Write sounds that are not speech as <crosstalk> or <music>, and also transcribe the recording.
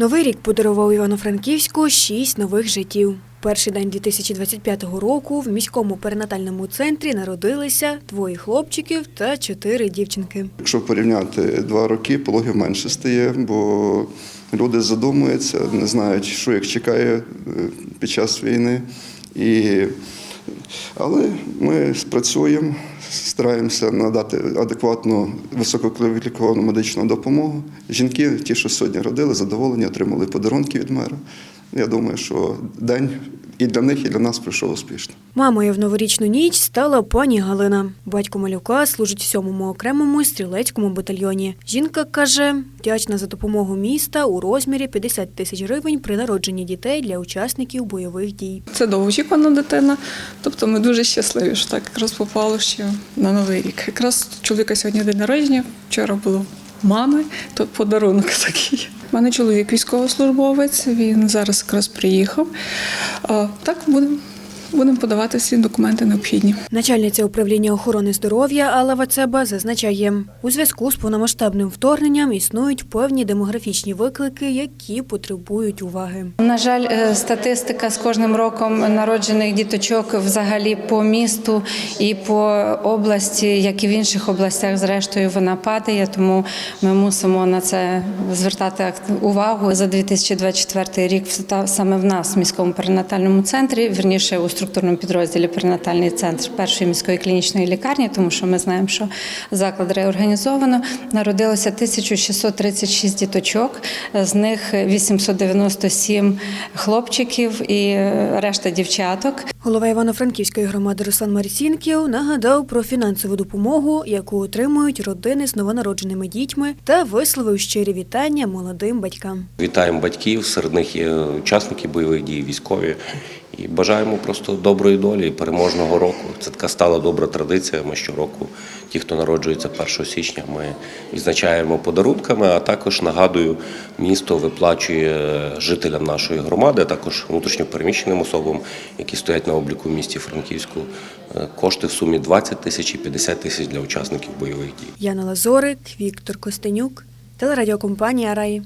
Новий рік подарував Івано-Франківську шість нових життів. Перший день 2025 року в міському перинатальному центрі народилися двоє хлопчиків та чотири дівчинки. Якщо порівняти два роки, пологів менше стає, бо люди задумуються, не знають, що їх чекає е, під час війни. І... Але ми спрацюємо, стараємося надати адекватну висококваліфіковану медичну допомогу. Жінки, ті, що сьогодні родили, задоволені, отримали подарунки від мера. Я думаю, що день і для них, і для нас пройшов успішно. Мамою в новорічну ніч стала пані Галина. Батько малюка служить в сьомому окремому стрілецькому батальйоні. Жінка каже, вдячна за допомогу міста у розмірі 50 тисяч гривень при народженні дітей для учасників бойових дій. Це довгоочікувана дитина. Тобто ми дуже щасливі, що так якраз попало ще на новий рік. Якраз чоловіка сьогодні день народження, вчора було мами, то подарунок <laughs> такий. У мене чоловік військовослужбовець, він зараз якраз приїхав. Так, будемо будемо подавати всі документи необхідні. Начальниця управління охорони здоров'я Алла Вацеба зазначає, у зв'язку з повномасштабним вторгненням існують певні демографічні виклики, які потребують уваги. На жаль, е, статистика з кожним роком народжених діточок взагалі по місту і по області, як і в інших областях, зрештою вона падає. Тому ми мусимо на це звертати акт- увагу. За 2024 рік в- та- саме в нас в міському перинатальному центрі, вірніше у структурному підрозділі перинатальний центр першої міської клінічної лікарні, тому що ми знаємо, що заклад реорганізовано. Народилося 1636 діточок, з них 897 хлопчиків і е, решта дівчаток. Голова Івано-Франківської громади Руслан Марцінків нагадав про фінансову допомогу, яку отримують родини з новонародженими дітьми, та висловив щирі вітання молодим батькам. Вітаємо батьків, серед них є учасники бойових дій, військові. І бажаємо просто доброї долі і переможного року. Це така стала добра традиція. Ми щороку, ті, хто народжується 1 січня, ми відзначаємо подарунками, а також нагадую, місто виплачує жителям нашої громади, а також внутрішньопереміщеним особам, які стоять на обліку в місті Франківську, е, кошти в сумі 20 тисяч і 50 тисяч для учасників бойових дій. Яна Лазорик, Віктор Костенюк, телерадіокомпанія Раї.